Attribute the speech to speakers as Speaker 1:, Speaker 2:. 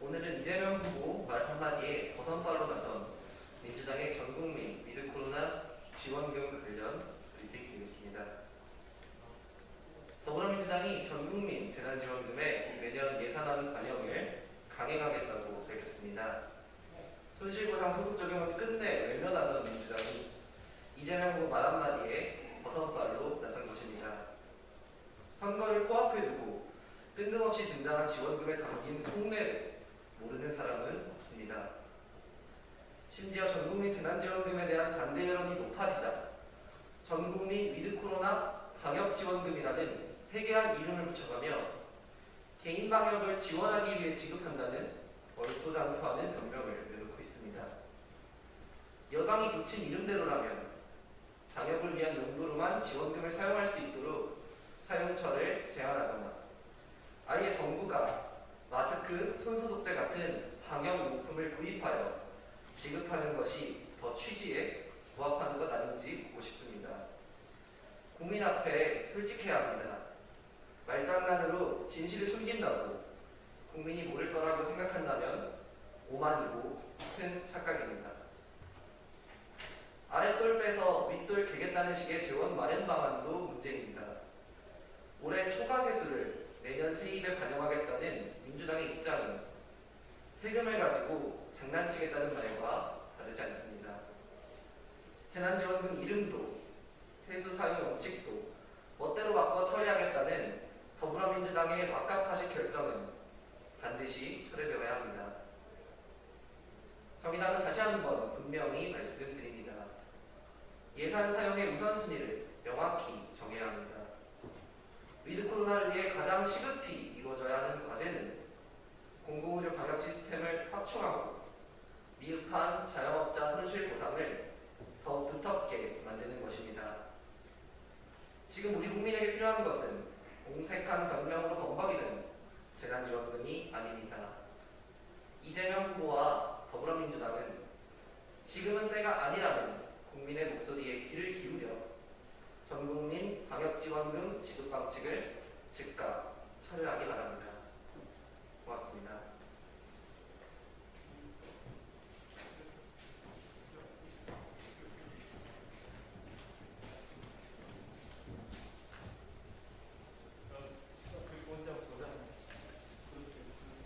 Speaker 1: 오늘은 이재명 후보 말 한마디에 버선발로 나선 민주당의 전국민 위드 코로나 지원금 관련 브리핑 드리겠습니다. 더불어민주당이 전국민 재난지원금에 매년 예산안 반영을 강행하겠다고 밝혔습니다. 손실보상 소급 적용은 끝내 외면하던 민주당이 이재명 후보 말 한마디에 버선발로 나선 것입니다. 선거를 코앞에 두고 뜬금없이 등장한 지원금에 담긴 속내를 모르는 사람은 없습니다. 심지어 전국민 재난지원금에 대한 반대 여론이 높아지자 전국민 위드 코로나 방역 지원금이라는 회개한 이름을 붙여가며 개인 방역을 지원하기 위해 지급한다는 얼토당토하는 변명을 내놓고 있습니다. 여당이 붙인 이름대로라면 방역을 위한 용도로만 지원금을 사용할 수 있도록 사용처를 제한하거나 아예 정부가 마스크, 손소독제 같은 방역 용품을 구입하여 지급하는 것이 더 취지에 부합하는 것 아닌지 묻고 싶습니다. 국민 앞에 솔직해야 합니다. 말장난으로 진실을 숨긴다고 국민이 모를 거라고 생각한다면 오만이고 큰 착각입니다. 아랫돌 빼서 윗돌 개겠다는 식의 재원 마련 방안도 문제입니다. 올해 초과 세수를 내년 세입에 반영하겠다는 민주당의 입장은 장난치겠다는 말과 다르지 않습니다. 재난지원금 이름도 세수 사용 원칙도 멋대로 바꿔 처리하겠다는 더불어민주당의 막가파식 결정은 반드시 철회되어야 합니다. 정의당은 다시 한번 분명히 말씀드립니다. 예산 사용의 우선순위를 명확히 정해야 합니다. 위드 코로나를 위해 가장 지금 우리 국민에게 필요한 것은 공색한 변명으로 범벅이는 재난 지원금이 아닙니다. 이재명 후보와 더불어민주당은 지금은 때가 아니라는 국민의 목소리에 귀를 기울여 전국민 방역지원금 지급 방식을 즉각 철회하기 바랍니다.